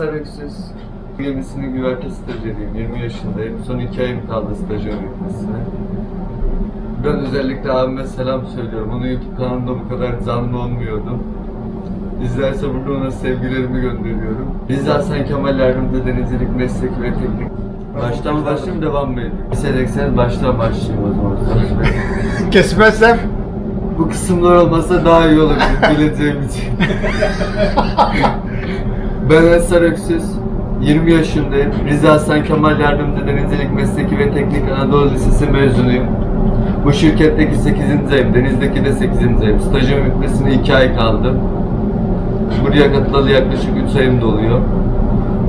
Öksüz. Gemisinin güverte stajyeriyim. 20 yaşındayım. Son 2 ayım kaldı stajyer bitmesine. Ben özellikle abime selam söylüyorum. Onun YouTube kanalında bu kadar canlı olmuyordum. İzlerse burada ona sevgilerimi gönderiyorum. Biz Hasan Kemal Yardımcı Denizcilik Mesleki ve Teknik. Baştan başlayayım devam mı edeyim? Lisede baştan başlayayım o zaman. Kesmezsem Bu kısımlar olmasa daha iyi olabilir bileceğim için. ben Ensar Öksüz. 20 yaşındayım. Rize Hasan Kemal Yardımcı Denizcilik Mesleki ve Teknik Anadolu Lisesi mezunuyum. Bu şirketteki 8. ayım, denizdeki de 8. ayım. Stajım bitmesine 2 ay kaldı. Buraya katılalı yaklaşık 3 ayım doluyor.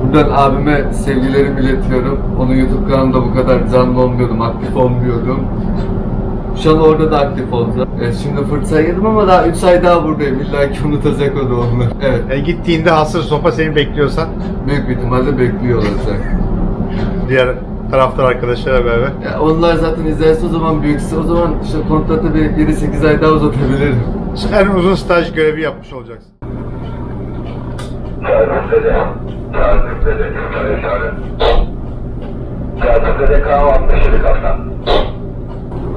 Buradan abime sevgilerimi iletiyorum. Onun YouTube kanalında bu kadar canlı olmuyordum, aktif olmuyordum. An orada da aktif olacağım. Evet, şimdi fırça yedim ama daha 3 ay daha buradayım. İlla ki unutacak o da onu. Evet. e, gittiğinde hasır sopa seni bekliyorsan Büyük bir ihtimalle bekliyor olacak. diğer taraftar arkadaşlarla beraber. Ya onlar zaten izlerse o zaman büyükse o zaman işte kontratı bir 7-8 ay daha uzatabilirim. En uzun staj görevi yapmış olacaksın. Yukarı işaret. Tertipleri kahvaltı şimdi kaptan.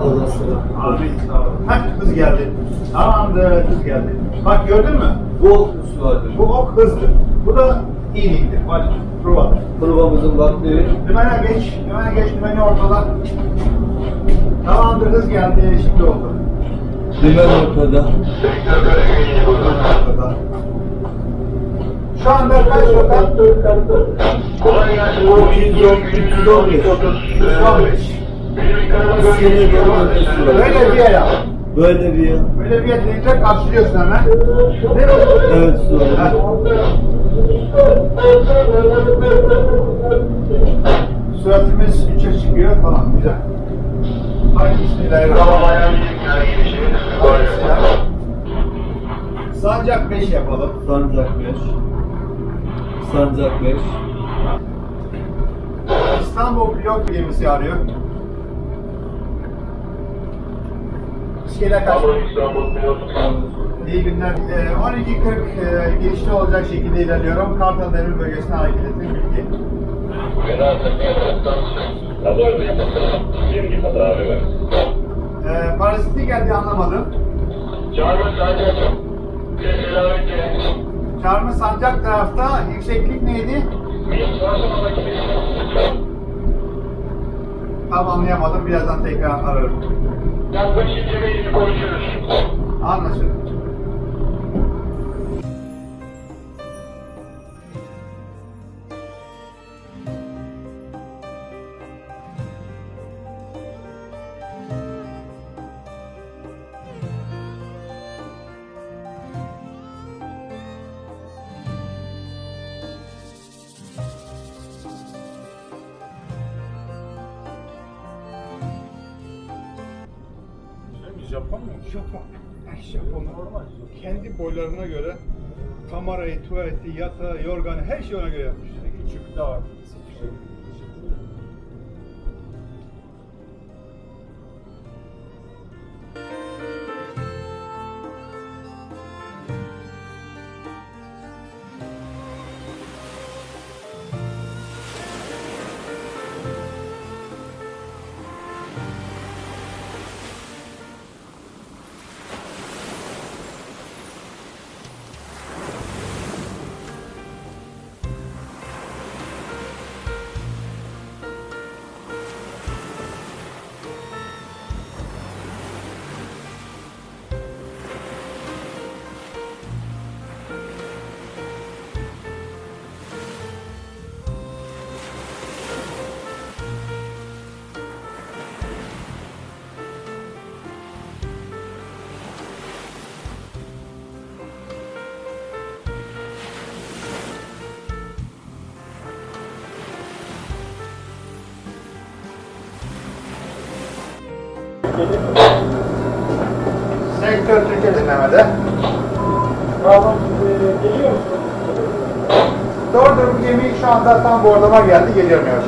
Ondan sonra. Abi. Ha kız geldi. Tamamdır kız geldi. Bak gördün mü? Bu ok suadır. Bu ok hızdır. Bu da iyiliktir. Hadi prova. Provamızın vakti. Dümene geç. Dümene geç. Dümeni ortala. Tamamdır hız geldi. Şimdi oldu. Dümen ortada. ortada. Şu anda kaç rokat? Kolay gelsin. 315. 315. Böyle bir yer Böyle bir yer. Böyle bir yer deyince kapsülüyorsun hemen. Değil mi? Evet sonra. Suratımız üçe çıkıyor falan güzel. Haydi bismillahirrahmanirrahim. Sancak 5 yapalım. Sancak 5. Sancak 5. İstanbul pilot gemisi arıyor. İskele kaç? Tamam İstanbul pilot. İyi günler. Ee, 12.40 e, girişte olacak şekilde ilerliyorum. Kartal Demir bölgesine hareket ettim. Bilgi. Ver. Ee, parazitli geldi anlamadım. Çağırma. Selamet Çarmı sancak tarafta yükseklik neydi? Tam anlayamadım. Birazdan tekrar ararım. Yaklaşınca bir konuşuruz. Anlaşıldı. Japon mu? Japon. Japon normal. Kendi boylarına göre kamerayı, tuvaleti, yatağı, yorganı her şeyi ona göre yapmış. Küçük, dar, sıkışık. Sektör Türkiye dinlemede. Doğrudur bu gemi şu anda tam bordoma geldi. Geliyorum yavaş.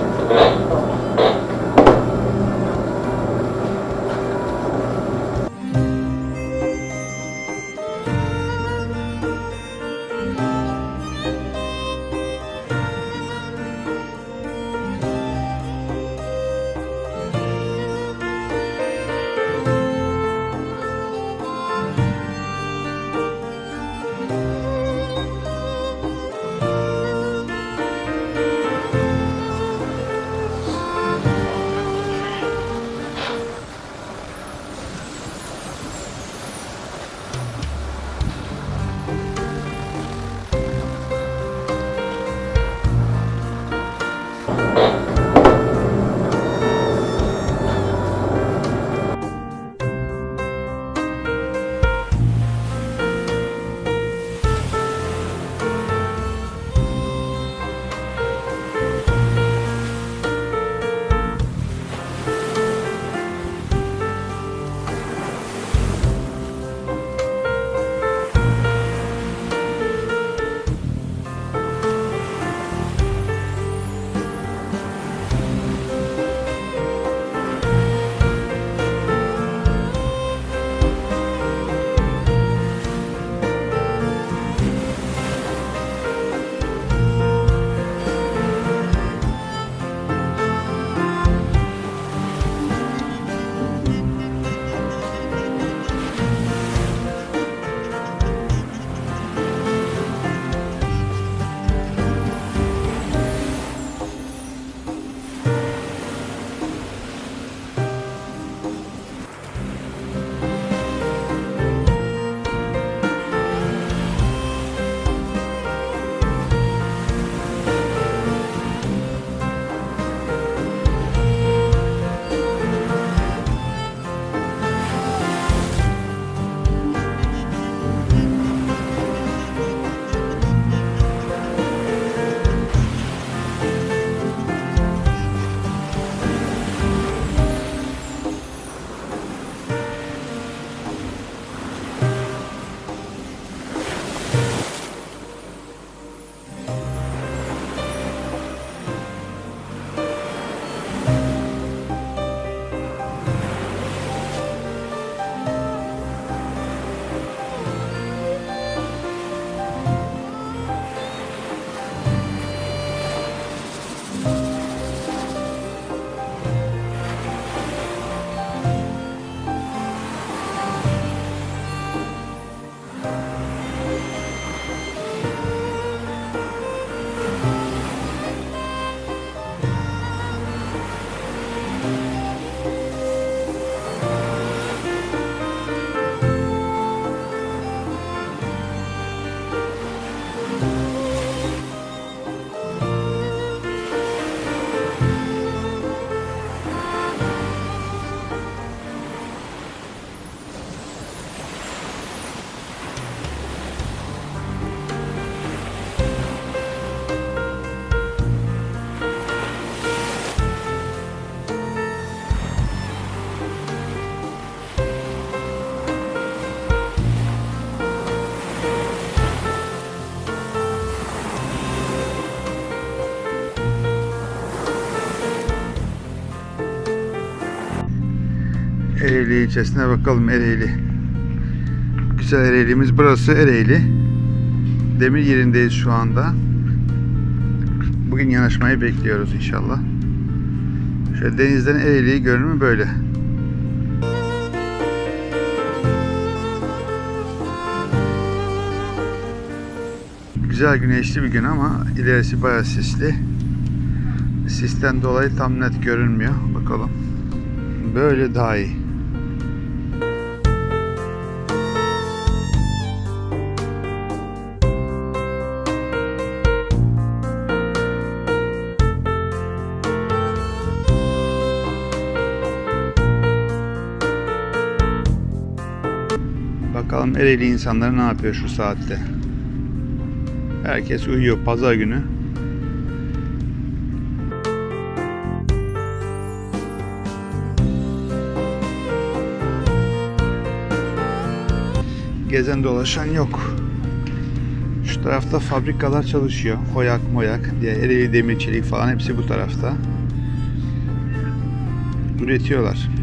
Ereğli ilçesine bakalım Ereğli. Güzel Ereğli'miz burası Ereğli. Demir yerindeyiz şu anda. Bugün yanaşmayı bekliyoruz inşallah. Şöyle denizden Ereğli görünümü böyle. Güzel güneşli bir gün ama ilerisi bayağı sisli. Sisten dolayı tam net görünmüyor. Bakalım. Böyle daha iyi. Bakalım Ereğli insanları ne yapıyor şu saatte. Herkes uyuyor pazar günü. Gezen dolaşan yok. Şu tarafta fabrikalar çalışıyor. Hoyak moyak diye Ereğli demir çelik falan hepsi bu tarafta. Üretiyorlar.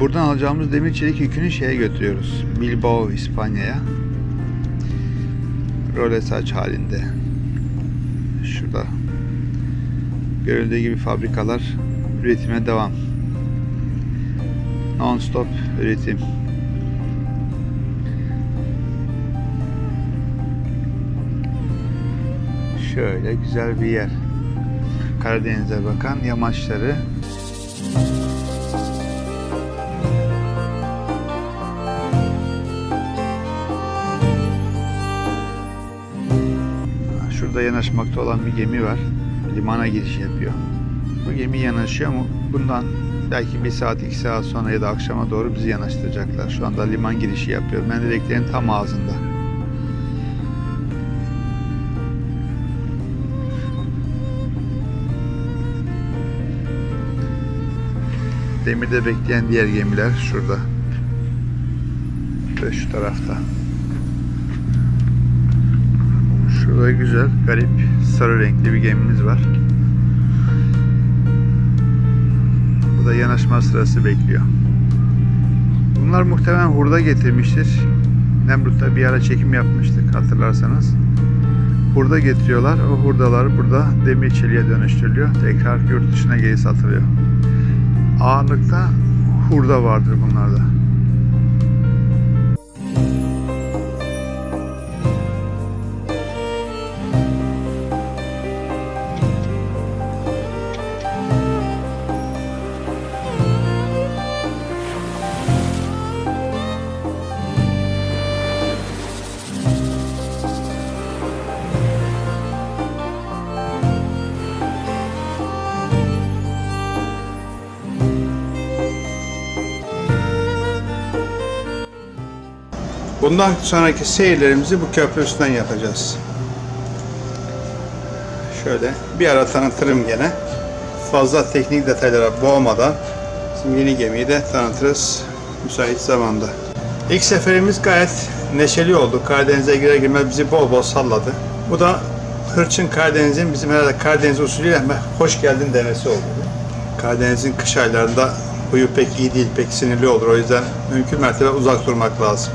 Buradan alacağımız demir çelik yükünü şeye götürüyoruz. Bilbao, İspanya'ya. Rolesaç halinde. Şurada. Görüldüğü gibi fabrikalar üretime devam. Non-stop üretim. Şöyle güzel bir yer. Karadeniz'e bakan yamaçları. Şurada yanaşmakta olan bir gemi var. Limana giriş yapıyor. Bu gemi yanaşıyor ama bundan belki bir saat iki saat sonra ya da akşama doğru bizi yanaştıracaklar. Şu anda liman girişi yapıyor. Mendereklerin tam ağzında. Demirde bekleyen diğer gemiler şurada. Ve şu tarafta. Şurada güzel, garip, sarı renkli bir gemimiz var. Bu da yanaşma sırası bekliyor. Bunlar muhtemelen hurda getirmiştir. Nemrut'ta bir ara çekim yapmıştık hatırlarsanız. Hurda getiriyorlar. O hurdalar burada demir çeliğe dönüştürülüyor. Tekrar yurt dışına geri satılıyor. Ağırlıkta hurda vardır bunlarda. Bundan sonraki seyirlerimizi bu köprü üstünden yapacağız. Şöyle bir ara tanıtırım gene. Fazla teknik detaylara boğmadan şimdi yeni gemiyi de tanıtırız müsait zamanda. İlk seferimiz gayet neşeli oldu. Karadeniz'e girer girmez bizi bol bol salladı. Bu da Hırçın Karadeniz'in bizim herhalde Karadeniz usulüyle hoş geldin demesi oldu. Karadeniz'in kış aylarında huyu pek iyi değil, pek sinirli olur. O yüzden mümkün mertebe uzak durmak lazım.